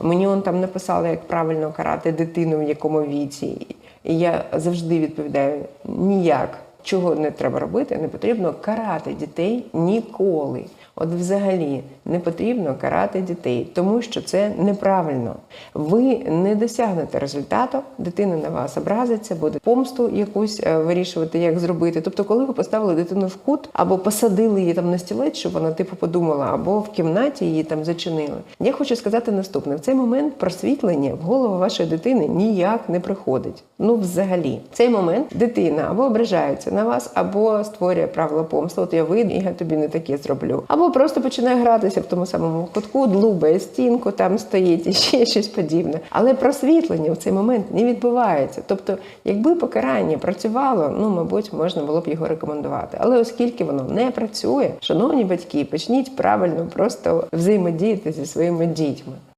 Мені он там написали, як правильно карати дитину в якому віці. І я завжди відповідаю ніяк. Чого не треба робити, не потрібно карати дітей ніколи. От взагалі не потрібно карати дітей, тому що це неправильно. Ви не досягнете результату, дитина на вас образиться, буде помсту якусь е, вирішувати, як зробити. Тобто, коли ви поставили дитину в кут або посадили її там на стілець, щоб вона типу подумала, або в кімнаті її там зачинили. Я хочу сказати наступне: в цей момент просвітлення в голову вашої дитини ніяк не приходить. Ну, взагалі, в цей момент дитина або ображається на вас, або створює правила помсти. От я вийду, і я тобі не таке зроблю. Або просто починає гратися в тому самому кутку, длубає стінку, там стоїть і ще щось подібне. Але просвітлення в цей момент не відбувається. Тобто, якби покарання працювало, ну мабуть, можна було б його рекомендувати. Але оскільки воно не працює, шановні батьки, почніть правильно просто взаємодіяти зі своїми дітьми.